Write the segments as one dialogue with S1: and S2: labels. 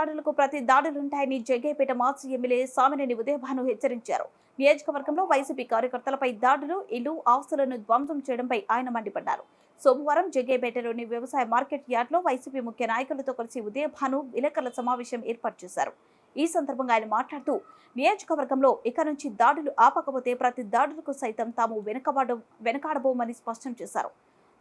S1: దాడులకు ప్రతి దాడులుంటాయని జగ్గేపేట మాజీ ఎమ్మెల్యే సామినేని ఉదయభాను హెచ్చరించారు. నియోజకవర్గంలో వైసీపీ కార్యకర్తలపై దాడులు ఇల్లు ఆస్తులను ధ్వంసం చేయడంపై ఆయన మండిపడ్డారు. సోమవారం జగ్గేపేటలోని వ్యవసాయ మార్కెట్ యార్డ్లో వైసీపీ ముఖ్య నాయకులతో కలిసి ఉదయభాను విలేకరుల సమావేశం ఏర్పాటు చేశారు. ఈ సందర్భంగా ఆయన మాట్లాడుతూ నియోజకవర్గంలో ఇక నుంచి దాడులు ఆపకపోతే ప్రతి దాడులకు సైతం తాము వెనకబడ వెనకాడబోమని స్పష్టం చేశారు.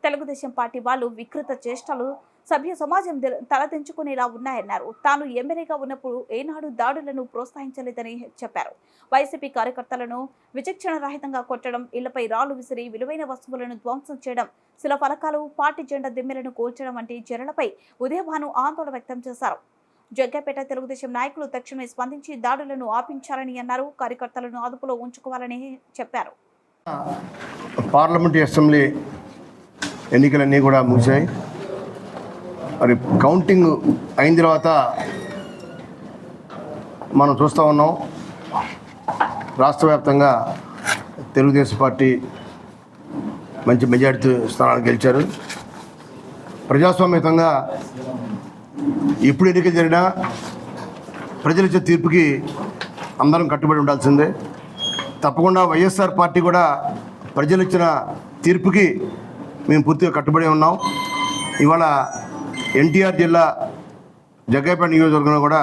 S1: తెలుగుదేశం పార్టీ వాళ్ళు వికృత చేష్టలు సభ్య సమాజం తలదించుకునేలా ఉన్నాయన్నారు. తాను ఎమ్మెల్యేగా ఉన్నప్పుడు ఏనాడు దాడులను ప్రోత్సహించలేదని చెప్పారు. వైసీపీ కార్యకర్తలను విచక్షణ రహితంగా కొట్టడం ఇళ్ళపై రాళ్ళు విసిరి విలువైన వస్తువులను ధ్వంసం చేయడం శిల ఫలకాలు పార్టీ జెండా దిమ్మెలను కూల్చడం వంటి చర్యలపై ఉదయభాను ఆందోళన వ్యక్తం చేశారు. జగ్గపేట తెలుగుదేశం నాయకులు తక్షణమే స్పందించి దాడులను ఆపించాలని అన్నారు. కార్యకర్తలను అదుపులో ఉంచుకోవాలని చెప్పారు.
S2: పార్లమెంట్ అసెంబ్లీ ఎన్నికలన్నీ కూడా ముగిశాయి. మరి కౌంటింగ్ అయిన తర్వాత మనం చూస్తూ ఉన్నాం. రాష్ట్ర వ్యాప్తంగా తెలుగుదేశం పార్టీ మంచి మెజారిటీ స్థానాలు గెలిచారు. ప్రజాస్వామ్యతంగా ఎప్పుడు ఎన్నిక జరిగినా ప్రజలిచ్చే తీర్పుకి అందరం కట్టుబడి ఉండాల్సిందే. తప్పకుండా వైఎస్ఆర్ పార్టీ కూడా ప్రజలు ఇచ్చిన తీర్పుకి మేము పూర్తిగా కట్టుబడి ఉన్నాం. ఇవాళ ఎన్టీఆర్ జిల్లా జగ్గైపేట నియోజకవర్గంలో కూడా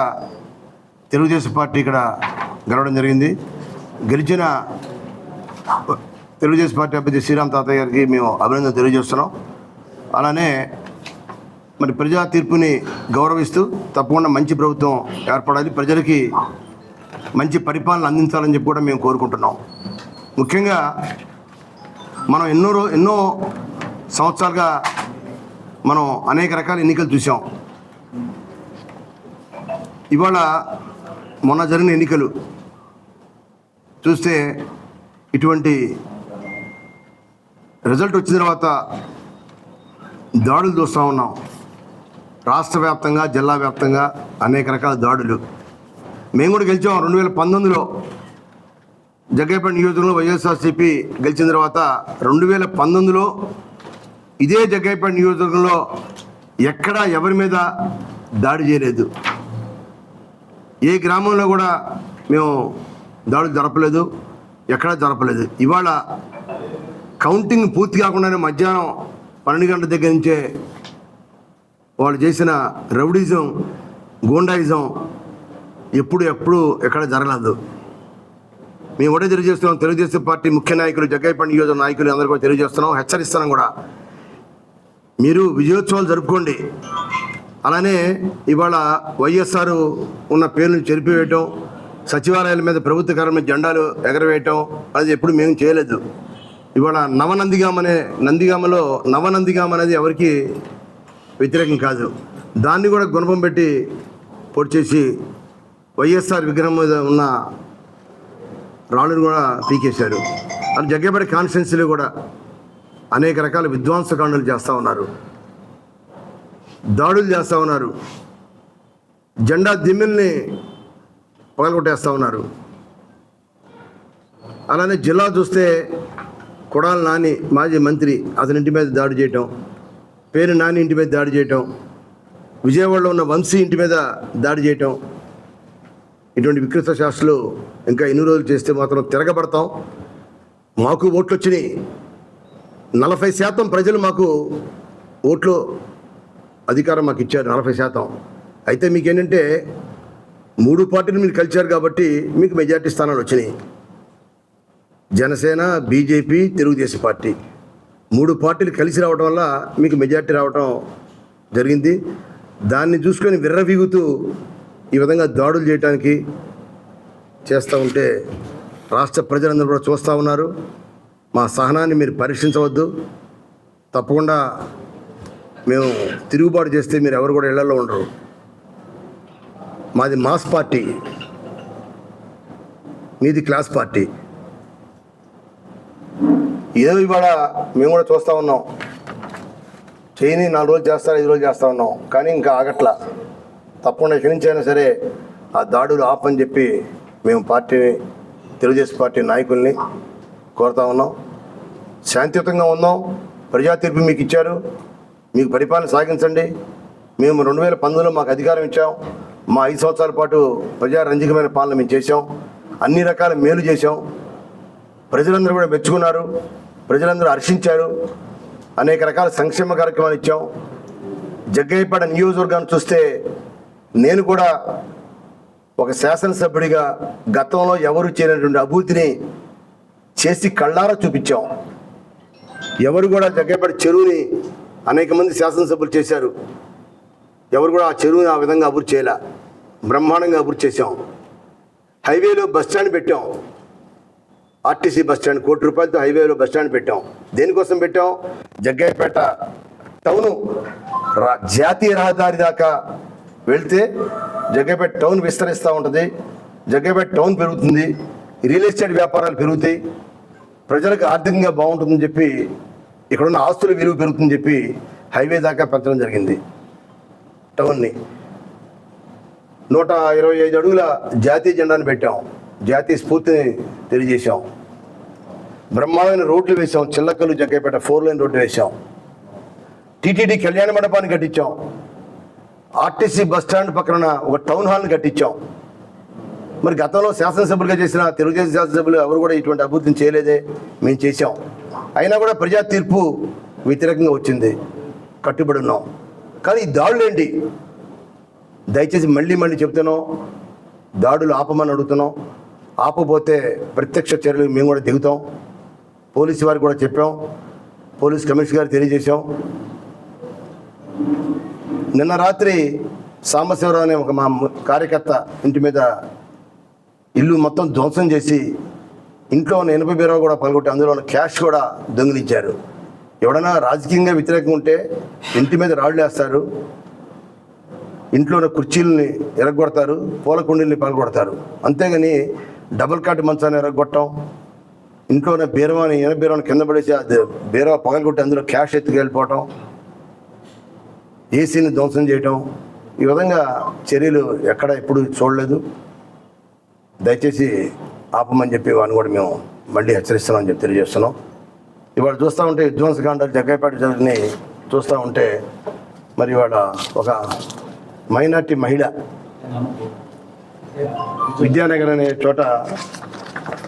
S2: తెలుగుదేశం పార్టీ ఇక్కడ గెలవడం జరిగింది. గెలిచిన తెలుగుదేశం పార్టీ అభ్యర్థి శ్రీరామ్ తాతయ్య గారికి మేము అభినందన తెలియజేస్తున్నాం. అలానే మరి ప్రజా తీర్పుని గౌరవిస్తూ తప్పకుండా మంచి ప్రభుత్వం ఏర్పడాలి. ప్రజలకి మంచి పరిపాలన అందించాలని చెప్పి కూడా మేము కోరుకుంటున్నాం. ముఖ్యంగా మనం ఎన్నో ఎన్నో సంవత్సరాలుగా మనం అనేక రకాల ఎన్నికలు చూసాం ఇవాళ మొన్న జరిగిన ఎన్నికలు చూస్తే ఇటువంటి రిజల్ట్ వచ్చిన తర్వాత దాడులు చూస్తూ ఉన్నాం. రాష్ట్ర వ్యాప్తంగా జిల్లా వ్యాప్తంగా అనేక రకాల దాడులు. మేము కూడా గెలిచాం రెండు వేల పంతొమ్మిదిలో. జగ్గైపేట నియోజకవర్గంలో వైఎస్ఆర్సీపీ గెలిచిన తర్వాత రెండు వేల పంతొమ్మిదిలో ఇదే జగ్గైపేట నియోజకవర్గంలో ఎక్కడా ఎవరి మీద దాడి చేయలేదు. ఏ గ్రామంలో కూడా మేము దాడులు జరపలేదు ఎక్కడా జరపలేదు. ఇవాళ కౌంటింగ్ పూర్తి కాకుండానే మధ్యాహ్నం పన్నెండు గంటల దగ్గర నుంచే వాళ్ళు చేసిన రౌడిజం గూండాయిజం ఎప్పుడు ఎప్పుడు ఎక్కడ జరగలేదు. మేము కూడా తెలియజేస్తున్నాం తెలుగుదేశం పార్టీ ముఖ్య నాయకులు జగ్గైపల్లి నియోజక నాయకులు అందరూ కూడా తెలియజేస్తున్నాం హెచ్చరిస్తున్నాం కూడా. మీరు విజయోత్సవాలు జరుపుకోండి. అలానే ఇవాళ వైఎస్ఆర్ ఉన్న పేర్లను చెరిపివేయటం సచివాలయాల మీద ప్రభుత్వ కార్యాలయం జెండాలు ఎగరవేయటం అది ఎప్పుడు మేము చేయలేదు. ఇవాళ నవనందిగామ అనే నందిగామలో నవనందిగామ అనేది ఎవరికి వ్యతిరేకం కాదు. దాన్ని కూడా గుణపం పెట్టి పొడిచేసి వైఎస్ఆర్ విగ్రహం మీద ఉన్న రాళ్ళను కూడా పీకేశారు. అది జగ్గేపేట కాన్స్టిట్యున్సీలో కూడా అనేక రకాల విధ్వంసకాండలు చేస్తూ ఉన్నారు. దాడులు చేస్తూ ఉన్నారు. జెండా దిమ్మిల్ని పగలగొట్టేస్తూ ఉన్నారు. అలానే జిల్లా చూస్తే కొడాల నాని మాజీ మంత్రి అతని ఇంటి మీద దాడి చేయటం పేరు నాని ఇంటి మీద దాడి చేయటం విజయవాడలో ఉన్న వంశీ ఇంటి మీద దాడి చేయటం ఇటువంటి వికృత శాస్త్రులు ఇంకా ఎన్ని రోజులు చేస్తే మాత్రం తిరగబడతాం. మాకు ఓట్లు వచ్చినాయి నలభై శాతం ప్రజలు మాకు ఓట్లు అధికారం మాకు ఇచ్చారు నలభై శాతం. అయితే మీకేంటంటే మూడు పార్టీలు మీరు కలిచారు కాబట్టి మీకు మెజార్టీ స్థానాలు వచ్చినాయి. Janasena BJP Telugu Desam party. మూడు పార్టీలు కలిసి రావడం వల్ల మీకు మెజార్టీ రావడం జరిగింది. దాన్ని చూసుకొని విర్రవీగుతూ ఈ విధంగా దాడులు చేయడానికి చేస్తూ ఉంటే రాష్ట్ర ప్రజలందరూ కూడా చూస్తూ ఉన్నారు. మా సహనాన్ని మీరు పరీక్షించవద్దు. తప్పకుండా మేము తిరుగుబాటు చేస్తే మీరు ఎవరు కూడా ఇళ్ళలో ఉండరు. మాది మాస్ పార్టీ. మీది క్లాస్ పార్టీ. ఏదో ఇవాళ మేము కూడా చూస్తూ ఉన్నాం. చేయని నాలుగు రోజులు చేస్తారు ఐదు రోజులు చేస్తూ ఉన్నాం. కానీ ఇంకా ఆగట్లా. తప్పకుండా ఎక్కడి నుంచి అయినా సరే ఆ దాడులు ఆపని చెప్పి మేము పార్టీని తెలుగుదేశం పార్టీ నాయకుల్ని కోరుతా ఉన్నాం. శాంతియుతంగా ఉన్నాం. ప్రజా తీర్పు మీకు ఇచ్చారు. మీకు పరిపాలన సాగించండి. మేము రెండు వేల పంతొమ్మిదిలో మాకు అధికారం ఇచ్చాం. మా ఐదు సంవత్సరాల పాటు ప్రజారంజకమైన పాలన మేము చేశాం. అన్ని రకాల మేలు చేశాం. ప్రజలందరూ కూడా మెచ్చుకున్నారు. ప్రజలందరూ హర్షించారు. అనేక రకాల సంక్షేమ కార్యక్రమాలు ఇచ్చాం. జగ్గయ్యపాడ నియోజకవర్గాన్ని చూస్తే నేను కూడా ఒక శాసనసభ్యుడిగా గతంలో ఎవరు చేయనటువంటి అభివృద్ధిని చేసి కళ్ళారా చూపించాం. ఎవరు కూడా జగ్గపేట చెరువుని అనేక మంది శాసనసభ్యులు చేశారు. ఎవరు కూడా ఆ చెరువుని ఆ విధంగా అభివృద్ధి చేయలే. బ్రహ్మాండంగా అభివృద్ధి చేశాం. హైవేలో బస్ స్టాండ్ పెట్టాం. ఆర్టీసీ బస్ స్టాండ్ కోటి రూపాయలతో హైవేలో బస్టాండ్ పెట్టాం. దేనికోసం పెట్టాం? జగ్గయ్యపేట టౌను రా- జాతీయ రహదారి దాకా వెళ్తే జగ్గయ్యపేట టౌన్ విస్తరిస్తూ ఉంటుంది. జగ్గయ్యపేట టౌన్ పెరుగుతుంది. రియల్ ఎస్టేట్ వ్యాపారాలు పెరుగుతాయి. ప్రజలకు ఆర్థికంగా బాగుంటుందని చెప్పి ఇక్కడున్న ఆస్తుల విలువ పెరుగుతుందని చెప్పి హైవే దాకా పెంచడం జరిగింది. టౌన్ని. నూట ఇరవై ఐదు అడుగుల జాతీయ జెండాను పెట్టాం. జాతీయ స్ఫూర్తిని తెలియజేశాం. బ్రహ్మాండమైన రోడ్లు వేసాం Chillakallu Jaggaiahpeta four lane road వేసాం టీటీడీ కళ్యాణ మండపాన్ని కట్టించాం. ఆర్టీసీ బస్ స్టాండ్ పక్కన ఒక టౌన్ హాల్ని కట్టించాం. మరి గతంలో శాసనసభ్యులుగా చేసిన తెలుగుదేశం శాసనసభ్యులు ఎవరు కూడా ఇటువంటి అభివృద్ధిని చేయలేదే. మేము చేశాం. అయినా కూడా ప్రజా తీర్పు వ్యతిరేకంగా వచ్చింది. కట్టుబడి ఉన్నాం. కానీ ఈ దాడులు ఏంటి? దయచేసి మళ్ళీ మళ్ళీ చెప్తున్నాం దాడులు ఆపమని అడుగుతున్నాం. ఆపపోతే ప్రత్యక్ష చర్యలు మేము కూడా దిగుతాం. పోలీసు వారికి కూడా చెప్పాం. పోలీస్ కమిషనర్ గారికి తెలియజేశాం. నిన్న రాత్రి సాంబశివరావు అనే ఒక మా కార్యకర్త ఇంటి మీద ఇల్లు మొత్తం ధ్వంసం చేసి ఇంట్లో ఉన్న ఎనభై బీరో కూడా పలుకొట్టి అందులో ఉన్న క్యాష్ కూడా దొంగిలించారు. ఎవడన్నా రాజకీయంగా వ్యతిరేకంగా ఉంటే ఇంటి మీద రాళ్ళు వేస్తారు ఇంట్లో ఉన్న కుర్చీలని ఎరగొడతారు పూల కుండీల్ని పగలగొడతారు. అంతేగాని డబుల్ కాట్ మంచాన్ని ఎరగొట్టడం ఇంట్లో ఉన్న బీరవాని ఎన బీరవాని కింద పడేసి ఆ బీరవా పగలగొట్టి అందులో క్యాష్ ఎత్తుకెళ్ళిపోవటం ఏసీని ధ్వంసం చేయటం ఈ విధంగా చర్యలు ఎక్కడ ఎప్పుడు చూడలేదు. దయచేసి ఆపమని చెప్పి వాడిని కూడా మేము మళ్ళీ హెచ్చరిస్తున్నామని చెప్పి తెలియజేస్తున్నాం. ఇవాళ చూస్తూ ఉంటే విధ్వంసకాండాలు జగ్గైపేట జరిగిని చూస్తూ ఉంటే మరి ఇవాళ ఒక మైనార్టీ మహిళ విద్యానగర్ అనే చోట